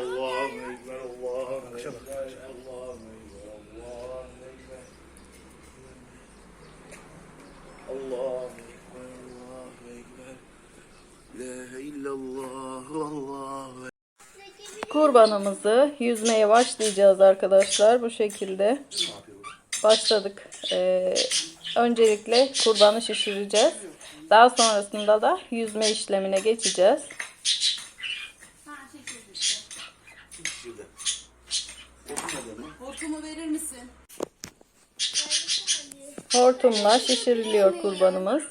Allahu Ekber, Allahu Ekber, Allahu Ekber, Allahu Ekber. Allahu Ekber, Allahu Ekber. La illallah, Allahu. Kurbanımızı yüzmeye başlayacağız arkadaşlar. Bu şekilde başladık. Ee, öncelikle kurbanı şişireceğiz. Daha sonrasında da yüzme işlemine geçeceğiz. Hortumu verir misin? Hortumla şişiriliyor kurbanımız.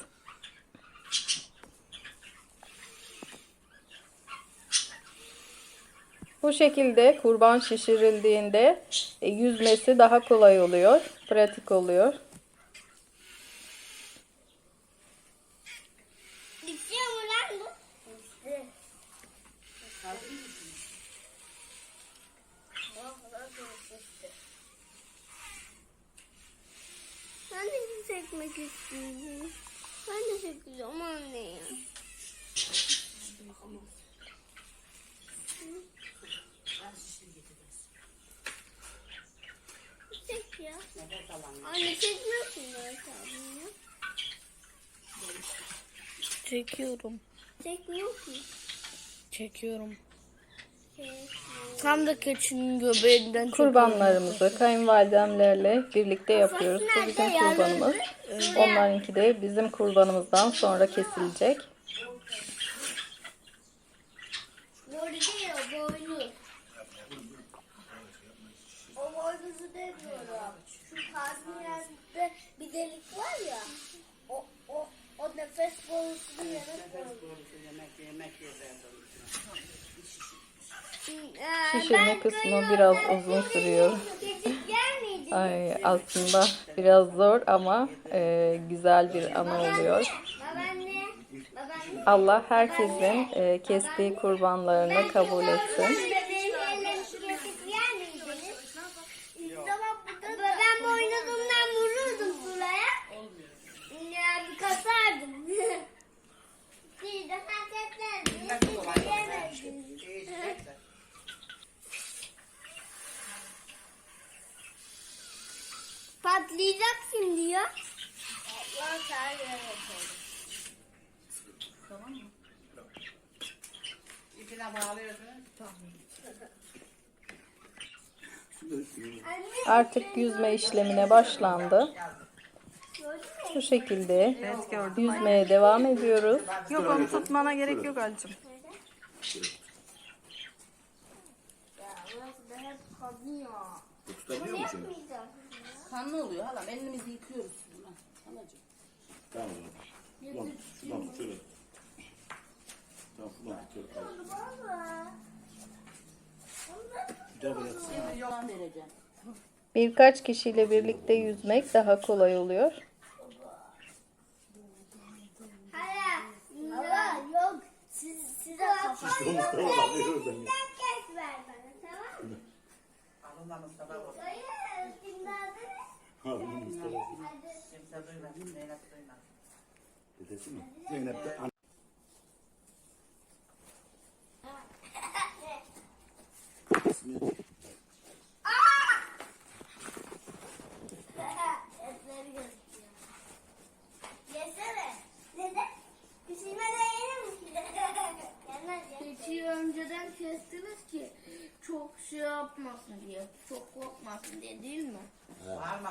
Bu şekilde kurban şişirildiğinde e, yüzmesi daha kolay oluyor, pratik oluyor. Bitiyor mu lan bu? Bitti. Ben de çekmek istiyorum. Ben de çekeceğim anne ya. Çek ya. Anne çekmiyorsun ben ya. Çekiyorum. Çekmiyor ki. Çekiyorum. Tam da keçinin göbeğinden Kurbanlarımızı kayınvalidemlerle birlikte yapıyoruz. Bu bizim kurbanımız. Onlarınki de bizim kurbanımızdan sonra kesilecek. Böyle değil o boynuz. O boynuzu demiyorum. Şu karnın yerinde bir delik var ya. O, o, o nefes borusunun yanı Şişirme kısmı biraz uzun sürüyor. Ay, aslında biraz zor ama e, güzel bir ana oluyor. Allah herkesin e, kestiği kurbanlarını kabul etsin. Benim ellerim kesip yer miydiniz? Ben boynuzumdan vururdum buraya. Ya bir kasardım. Siz de fark etmerdiniz. Siz de yemezdiniz. İpine bağlıyorsun. Artık yüzme işlemine başlandı. Bu şekilde yüzmeye devam ediyoruz. Yok onu tutmana gerek yok Ali'cim. Tutabiliyor musun? Kanlı oluyor halam. Elimizi yıkıyoruz. Bundan. Halacığım. Tamam o zaman. Şuradan, şuradan tut şöyle. Tamam şuradan tut şöyle. Al. Bir daha böyle. Şimdi vereceğim. Birkaç kişiyle birlikte yüzmek daha kolay oluyor. Hala. Allah yok. Siz, size İşte Mustafa bak ver oradan ya. kes ver bana tamam mı? Alından Mustafa bu. Hayır. Kimse duymasın. Zeynep duymasın. Dedesi mi? Zeynep de an- İsmi çok korkmasın diye değil mi?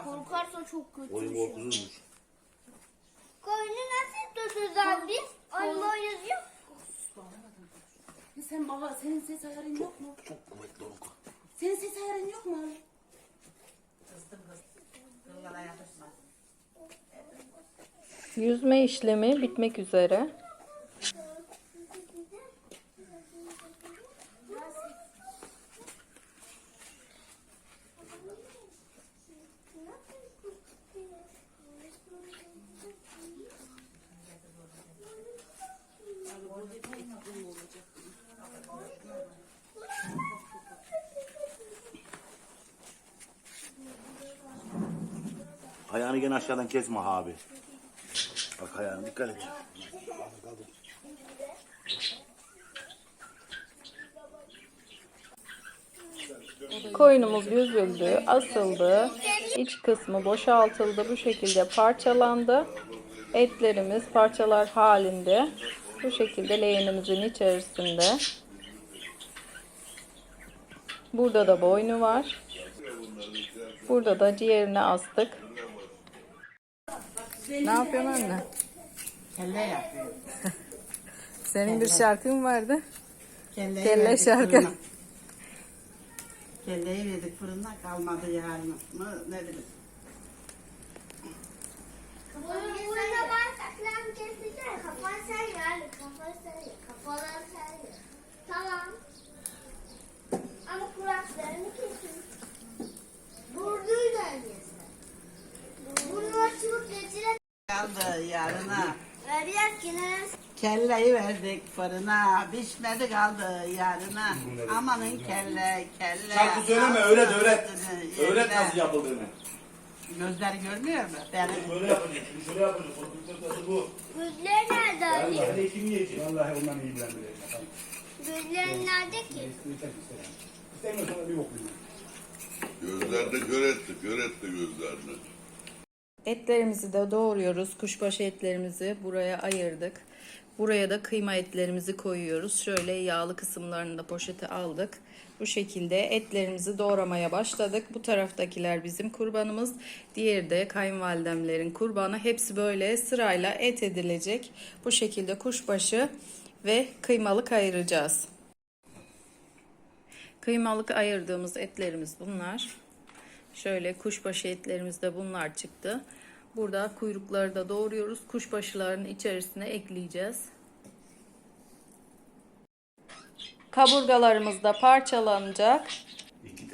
Korkarsa çok kötü boyun bir şey. korkuzuymuş. Koyunu nasıl tutacağız biz? Onun boynuzu yok. Ya Sen baba senin ses ayarın yok mu? Çok kuvvetli o. Senin ses ayarın yok mu? Yapışmaz. Yüzme işlemi bitmek üzere. Ayağını gene aşağıdan kesme abi. Bak ayağını dikkat et. Koyunumuz yüzüldü, asıldı. İç kısmı boşaltıldı. Bu şekilde parçalandı. Etlerimiz parçalar halinde. Bu şekilde leğenimizin içerisinde. Burada da boynu var. Burada da ciğerini astık. Ne yapıyorsun anne? Kelle yapıyor. Senin bir şarkın vardı. Kelleyi Kelle verdik şarkı. fırına. Kelleyi verdik fırına kalmadı yarın mı ne bileyim. Kaldı yarına. ki ne? Kelleyi verdik fırına. Pişmedi kaldı yarına. Amanın kelle kelle. Şarkı söyleme öğret öğret. Öğret nasıl yapıldığını. Gözler görmüyor mu? Benim Böyle yapacak, şimdi şöyle yapacak. Köftesi bu. Gözleri nerede Ali? Yani kim yiyecek? Vallahi ondan iyi bilen bile. Gözleri nerede ki? İstemiyorsan bir okuyayım. Gözlerde kör etti, kör etti gözlerini. Etlerimizi de doğruyoruz. Kuşbaşı etlerimizi buraya ayırdık. Buraya da kıyma etlerimizi koyuyoruz. Şöyle yağlı kısımlarını da poşete aldık. Bu şekilde etlerimizi doğramaya başladık. Bu taraftakiler bizim kurbanımız. Diğeri de kayınvalidemlerin kurbanı. Hepsi böyle sırayla et edilecek. Bu şekilde kuşbaşı ve kıymalık ayıracağız. Kıymalık ayırdığımız etlerimiz bunlar. Şöyle kuşbaşı etlerimiz de bunlar çıktı. Burada kuyrukları da doğruyoruz. Kuşbaşılarının içerisine ekleyeceğiz. Kaburgalarımız da parçalanacak.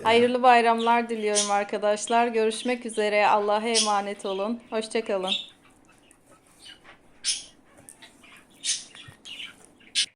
Hayırlı bayramlar diliyorum arkadaşlar. Görüşmek üzere. Allah'a emanet olun. Hoşçakalın.